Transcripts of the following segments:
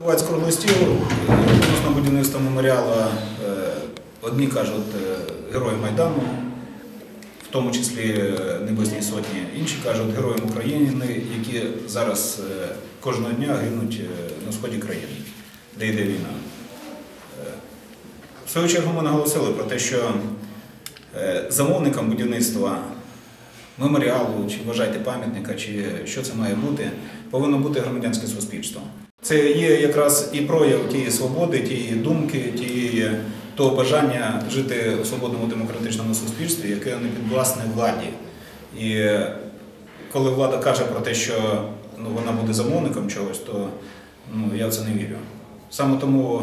Бувають круглий стіл відносно будівництва меморіалу. е, Одні кажуть е, герої Майдану, в тому числі е, Небесній Сотні, інші кажуть героям України, які зараз кожного дня гинуть на сході країни, де йде війна. В свою чергу ми наголосили про те, що замовникам будівництва меморіалу, чи вважайте пам'ятника, чи що це має бути, повинно бути громадянське суспільство. Це є якраз і прояв тієї свободи, тієї думки, тієї того бажання жити у свободному демократичному суспільстві, яке не підвласне владі. І коли влада каже про те, що ну, вона буде замовником чогось, то ну, я в це не вірю. Саме тому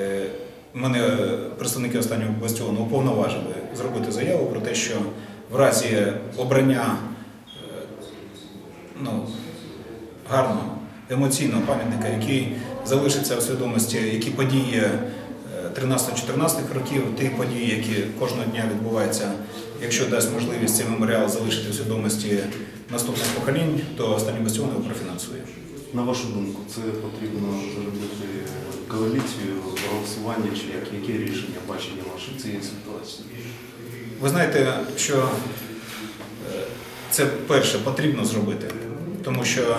е, мене представники останнього бастіону уповноважили зробити заяву про те, що в разі обрання е, ну, гарного емоційного пам'ятника, який залишиться в свідомості, які події е, 13-14 років, ті події, які кожного дня відбуваються, якщо дасть можливість цей меморіал залишити в свідомості наступних поколінь, то останній бастіон його профінансує. На вашу думку, це потрібно зробити коаліцію, голосування чи як, яке рішення бачення ваше цієї ситуації? Ви знаєте, що е, це перше потрібно зробити, тому що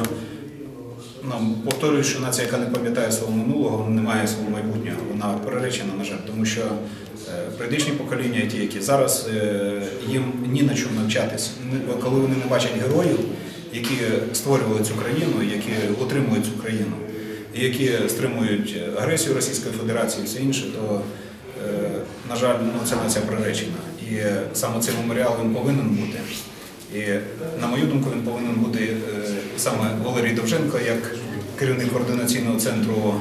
ну, повторюю, що нація, яка не пам'ятає свого минулого, не має свого майбутнього. Вона переречена, на жаль, тому що е, предишні покоління, ті, які зараз е, їм ні на чому навчатися. Не- Коли вони не бачать героїв, які створювали цю країну, які утримують цю країну, які стримують агресію Російської Федерації і все інше, то Е, на жаль, ну, ця нація приречена. І саме цей меморіал він повинен бути. І на мою думку, він повинен бути саме Валерій Довженко, як керівник координаційного центру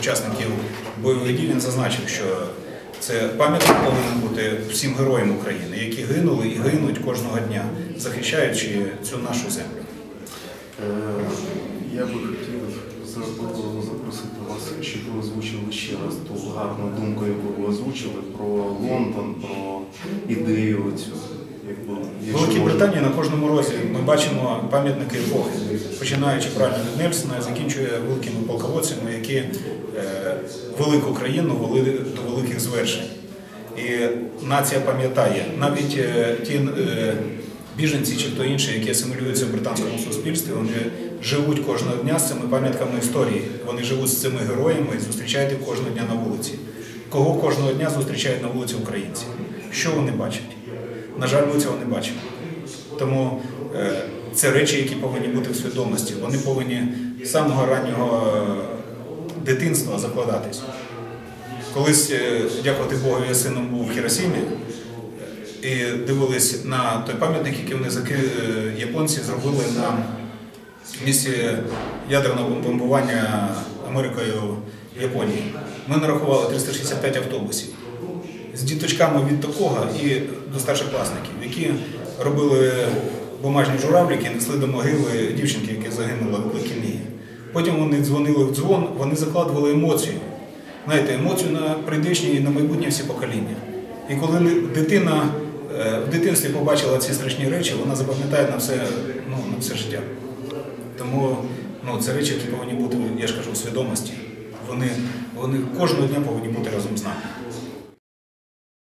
учасників бойових дій. Він зазначив, що це пам'ятник повинен бути всім героям України, які гинули і гинуть кожного дня, захищаючи цю нашу землю. Е, Я би хотів запросити вас, щоб ви озвучили ще раз ту гарну думку, яку ви озвучили про Лондон, про ідею цю. В Великій. Британії на кожному розі ми бачимо пам'ятники епохи, починаючи правильно від Нельсона, закінчує великими полководцями, які е, велику країну вели до великих звершень. І нація пам'ятає навіть е, ті е, біженці чи хто інший, які асимілюються в британському суспільстві, вони живуть кожного дня з цими пам'ятками історії. Вони живуть з цими героями і зустрічають їх кожного дня на вулиці. Кого кожного дня зустрічають на вулиці українці? Що вони бачать? На жаль, ми цього не бачимо. Тому е, це речі, які повинні бути в свідомості. Вони повинні з самого раннього е, дитинства закладатись. Колись, е, дякувати Богу, я сином був в Хіросімі і дивились на той пам'ятник, який вони японці зробили на місці ядерного бомбування Америкою в Японії. Ми нарахували 365 автобусів з діточками від такого і до старшокласників, які робили бумажні журавлики, несли до могили дівчинки, яка загинула в лейкемії. Потім вони дзвонили в дзвон, вони закладували емоцію. Знаєте, емоцію на прийдешні і на майбутнє всі покоління. І коли дитина е, в дитинстві побачила ці страшні речі, вона запам'ятає на все, ну, на все життя. Тому ну, це речі, які повинні бути, я ж кажу, у свідомості. Вони, вони кожного дня повинні бути разом з нами.